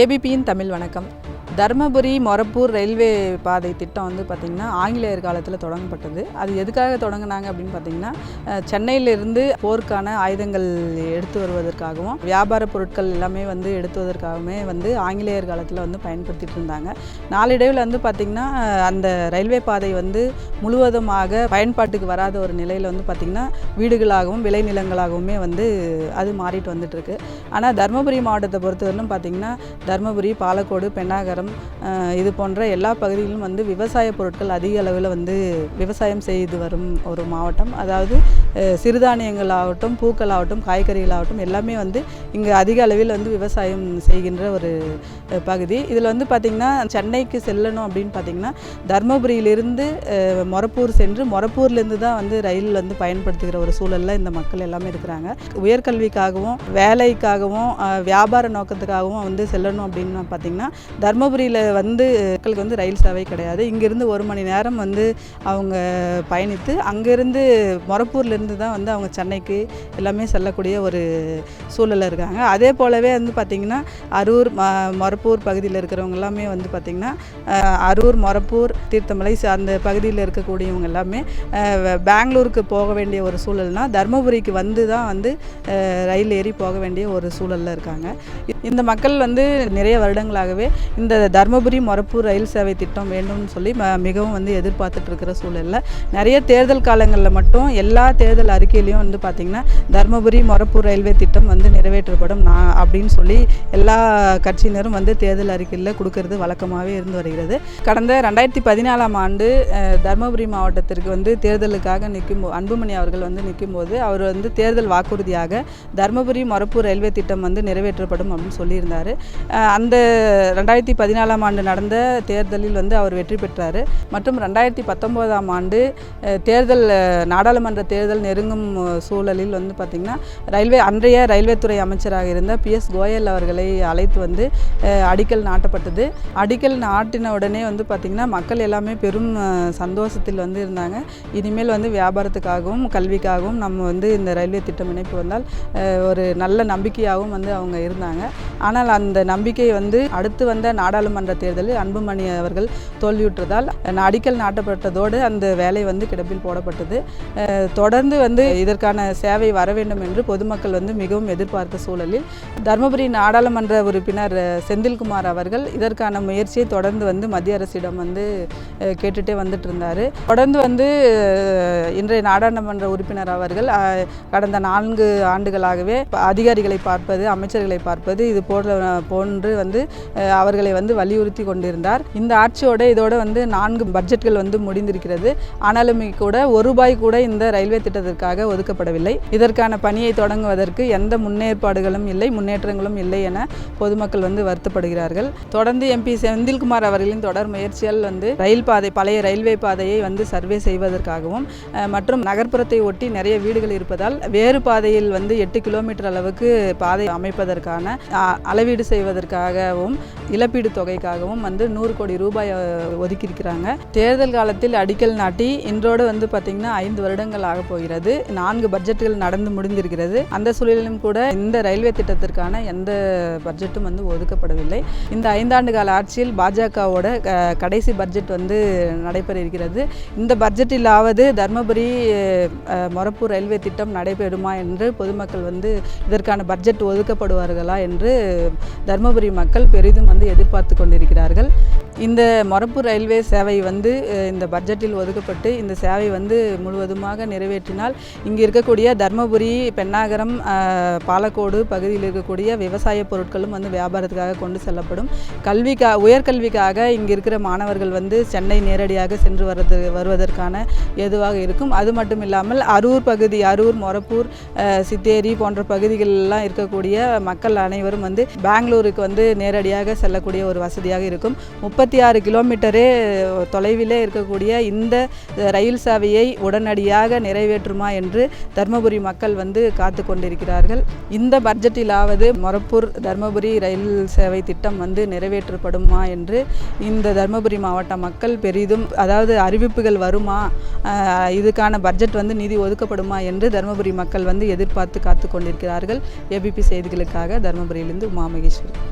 ஏபிபியின் தமிழ் வணக்கம். தருமபுரி மொரப்பூர் ரயில்வே பாதை திட்டம் வந்து பார்த்திங்கன்னா ஆங்கிலேயர் காலத்தில் தொடங்கப்பட்டது. அது எதுக்காக தொடங்கினாங்க அப்படின்னு பார்த்தீங்கன்னா சென்னையிலிருந்து போருக்கான ஆயுதங்கள் எடுத்து வருவதற்காகவும் வியாபார பொருட்கள் எல்லாமே வந்து எடுத்துவதற்காகவுமே வந்து ஆங்கிலேயர் காலத்தில் வந்து பயன்படுத்திட்டு இருந்தாங்க. நாளடைவில் வந்து பார்த்திங்கன்னா அந்த ரயில்வே பாதை வந்து முழுவதுமாக பயன்பாட்டுக்கு வராத ஒரு நிலையில் வந்து பார்த்திங்கன்னா வீடுகளாகவும் விளைநிலங்களாகவுமே வந்து அது மாறிட்டு வந்துட்டுருக்கு ஆனால் தருமபுரி மாவட்டத்தை பொறுத்தவரையிலும் பார்த்திங்கன்னா தருமபுரி பாலக்கோடு பெண்ணாகரம் அஹ், இது போன்ற எல்லா பகுதிகளிலும் வந்து விவசாய பொருட்கள் அதிக அளவில் வந்து விவசாயம் செய்து வரும் ஒரு மாவட்டம். அதாவது சிறுதானியங்கள் ஆகட்டும் பூக்கள் ஆகட்டும் காய்கறிகள் ஆகட்டும் எல்லாமே வந்து இங்கே அதிக அளவில் வந்து விவசாயம் செய்கின்ற ஒரு பகுதி. இதில் வந்து பார்த்திங்கன்னா சென்னைக்கு செல்லணும் அப்படின்னு பார்த்திங்கன்னா தருமபுரியிலிருந்து அஹ், மொரப்பூர் சென்று மொரப்பூர்லேருந்து தான் வந்து ரயில் வந்து பயன்படுத்துகிற ஒரு சூழலில் இந்த மக்கள் எல்லாமே இருக்கிறாங்க. உயர்கல்விக்காகவும் வேலைக்காகவும் வியாபார நோக்கத்துக்காகவும் வந்து செல்லணும் அப்படின்னு பார்த்திங்கன்னா தருமபுரியில் வந்து மக்களுக்கு வந்து ரயில் சேவை கிடையாது. இங்கேருந்து ஒரு மணி நேரம் வந்து அவங்க பயணித்து அங்கேருந்து மொரப்பூர்லேருந்து தான் வந்து அவங்க சென்னைக்கு எல்லாமே செல்லக்கூடிய ஒரு சூழலில் இருக்காங்க. அதே போலவே வந்து பார்த்திங்கன்னா அரூர் ம மொரப்பூர் பகுதியில் இருக்கிறவங்க எல்லாமே வந்து பார்த்திங்கன்னா அரூர் மொரப்பூர் தீர்த்தமலை அந்த பகுதியில் இருக்கக்கூடியவங்க எல்லாமே பெங்களூருக்கு போக வேண்டிய ஒரு சூழல்னால் தருமபுரிக்கு வந்து தான் வந்து ரயில் ஏறி போக வேண்டிய ஒரு சூழலில் இருக்காங்க. இந்த மக்கள் வந்து நிறைய வருடங்களாகவே இந்த தருமபுரி மொரப்பூர் ரயில் சேவை திட்டம் வேண்டும்னு சொல்லி ம- மிகவும் வந்து எதிர்பார்த்துட்டு இருக்கிற சூழலில். நிறைய தேர்தல் காலங்களில் மட்டும் எல்லா தேர்தல் அறிக்கையிலையும் வந்து பார்த்திங்கன்னா தருமபுரி மொரப்பூர் ரயில்வே திட்டம் வந்து நிறைவேற்றப்படும் நான் அப்படின்னு சொல்லி எல்லா கட்சியினரும் வந்து தேர்தல் அறிக்கையில் கொடுக்கறது வழக்கமாகவே இருந்து வருகிறது. கடந்த ரெண்டாயிரத்தி பதினாலாம் ஆண்டு தருமபுரி மாவட்டத்திற்கு வந்து தேர்தலுக்காக நிற்கும் அன்புமணி அவர்கள் வந்து நிற்கும்போது அவர் வந்து தேர்தல் வாக்குறுதியாக தருமபுரி மொரப்பூர் ரயில்வே திட்டம் வந்து நிறைவேற்றப்படும் அப்படின்னு சொல்லியிருந்தார். அந்த ரெண்டாயிரத்தி பதினாலாம் ஆண்டு நடந்த தேர்தலில் வந்து அவர் வெற்றி பெற்றார். மற்றும் ரெண்டாயிரத்தி பத்தொம்போதாம் ஆண்டு தேர்தல் நாடாளுமன்ற தேர்தல் நெருங்கும் சூழலில் வந்து பார்த்திங்கன்னா ரயில்வே அன்றைய ரயில்வே துறை அமைச்சராக இருந்த பி. எஸ். கோயல் அவர்களை அழைத்து வந்து அடிக்கல் நாட்டப்பட்டது. அடிக்கல் நாட்டின உடனே வந்து பார்த்திங்கன்னா மக்கள் எல்லாமே பெரும் சந்தோஷத்தில் வந்து இருந்தாங்க. இனிமேல் வந்து வியாபாரத்துக்காகவும் கல்விக்காகவும் நம்ம வந்து இந்த ரயில்வே திட்டம் இணைப்பு வந்தால் ஒரு நல்ல நம்பிக்கையாகவும் வந்து அவங்க இருந்தாங்க. ஆனால் அந்த நம்பிக்கை வந்து அடுத்து வந்த நாடாளுமன்ற தேர்தலில் அன்புமணி அவர்கள் தோல்வியுற்றதால் அடிக்கல் நாட்டப்பட்டதோடு அந்த வேலை வந்து கிடப்பில் போடப்பட்டது. தொடர்ந்து வந்து இதற்கான சேவை வர வேண்டும் என்று பொதுமக்கள் வந்து மிகவும் எதிர்பார்த்த சூழலில் தருமபுரி நாடாளுமன்ற உறுப்பினர் செந்தில்குமார் அவர்கள் இதற்கான முயற்சியை தொடர்ந்து வந்து மத்திய அரசிடம் வந்து கேட்டுட்டே வந்துட்டு இருந்தார் தொடர்ந்து வந்து இன்றைய நாடாளுமன்ற உறுப்பினர் அவர்கள் கடந்த நான்கு ஆண்டுகளாகவே அதிகாரிகளை பார்ப்பது அமைச்சர்களை பார்ப்பது இது போன்ற போன்று வந்து அவர்களை வந்து வலியுறுத்தி கொண்டிருந்தார். இந்த ஆட்சியோட இதோட வந்து நான்கு பட்ஜெட்கள் வந்து முடிந்திருக்கிறது. ஆனாலும் கூட ஒரு ரூபாய் கூட இந்த ரயில்வே திட்டத்திற்காக ஒதுக்கப்படவில்லை. இதற்கான பணியை தொடங்குவதற்கு எந்த முன்னேற்பாடுகளும் இல்லை முன்னேற்றங்களும் இல்லை என பொதுமக்கள் வந்து வருத்தப்படுகிறார்கள். தொடர்ந்து எம்பி செந்தில்குமார் அவர்களின் தொடர் முயற்சியால் வந்து ரயில் பாதை பழைய ரயில்வே பாதையை வந்து சர்வே செய்வதற்காகவும் மற்றும் நகர்ப்புறத்தை ஒட்டி நிறைய வீடுகள் இருப்பதால் வேறு பாதையில் வந்து எட்டு கிலோமீட்டர் அளவுக்கு பாதை அமைப்பதற்கான அளவீடு செய்வதற்காகவும் இழப்பீடு தொகைக்காகவும் வந்து நூறு கோடி ரூபாய் ஒதுக்கியிருக்கிறாங்க. தேர்தல் காலத்தில் அடிக்கல் நாட்டி இன்றோடு வந்து பார்த்திங்கன்னா ஐந்து வருடங்கள் ஆக போகிறது. நான்கு பட்ஜெட்டுகள் நடந்து முடிந்திருக்கிறது. அந்த சூழலிலும் கூட இந்த ரயில்வே திட்டத்திற்கான எந்த பட்ஜெட்டும் வந்து ஒதுக்கப்படவில்லை. இந்த ஐந்தாண்டு கால ஆட்சியில் பாஜகவோட க- கடைசி பட்ஜெட் வந்து நடைபெற இருக்கிறது இந்த பட்ஜெட்டிலாவது தர்மபுரி மொரப்பூர் ரயில்வே திட்டம் நடைபெறுமா என்று பொதுமக்கள் வந்து இதற்கான பட்ஜெட் ஒதுக்கப்படுவார்களா என்று தர்மபுரி மக்கள் பெரிதும் வந்து எதிர்பார்த்து கொண்டிருக்கிறார்கள். இந்த மொரப்பூர் ரயில்வே சேவை வந்து இந்த பட்ஜெட்டில் ஒதுக்கப்பட்டு இந்த சேவை வந்து முழுவதுமாக நிறைவேற்றினால் இங்கே இருக்கக்கூடிய தர்மபுரி பெண்ணாகரம் பாலக்கோடு பகுதியில் இருக்கக்கூடிய விவசாய பொருட்களும் வந்து வியாபாரத்துக்காக கொண்டு செல்லப்படும். கல்விக்கா உயர்கல்விக்காக இங்கே இருக்கிற மாணவர்கள் வந்து சென்னை நேரடியாக சென்று வர்றது வருவதற்கான ஏதுவாக இருக்கும். அது மட்டும் இல்லாமல் அரூர் பகுதி அரூர் மொரப்பூர் சித்தேரி போன்ற பகுதிகளெல்லாம் இருக்கக்கூடிய மக்கள் அனைவரும் வந்து பெங்களூருக்கு வந்து நேரடியாக செல்லக்கூடிய ஒரு வசதியாக இருக்கும். முப்பத்தி ஆறு கிலோமீட்டரே தொலைவிலே இருக்கக்கூடிய இந்த ரயில் சேவையை உடனடியாக நிறைவேற்றுமா என்று தர்மபுரி மக்கள் வந்து காத்து கொண்டிருக்கிறார்கள். இந்த பட்ஜெட்டிலாவது மொரப்பூர் தர்மபுரி ரயில் சேவை திட்டம் வந்து நிறைவேற்றப்படுமா என்று இந்த தர்மபுரி மாவட்ட மக்கள் பெரிதும் அதாவது அறிவிப்புகள் வருமா இதுக்கான பட்ஜெட் வந்து நிதி ஒதுக்கப்படுமா என்று தர்மபுரி மக்கள் வந்து எதிர்பார்த்து காத்து கொண்டிருக்கிறார்கள். ஏபிபி செய்திகளுக்காக தர்மபுரியிலிருந்து உமா மகேஸ்வரி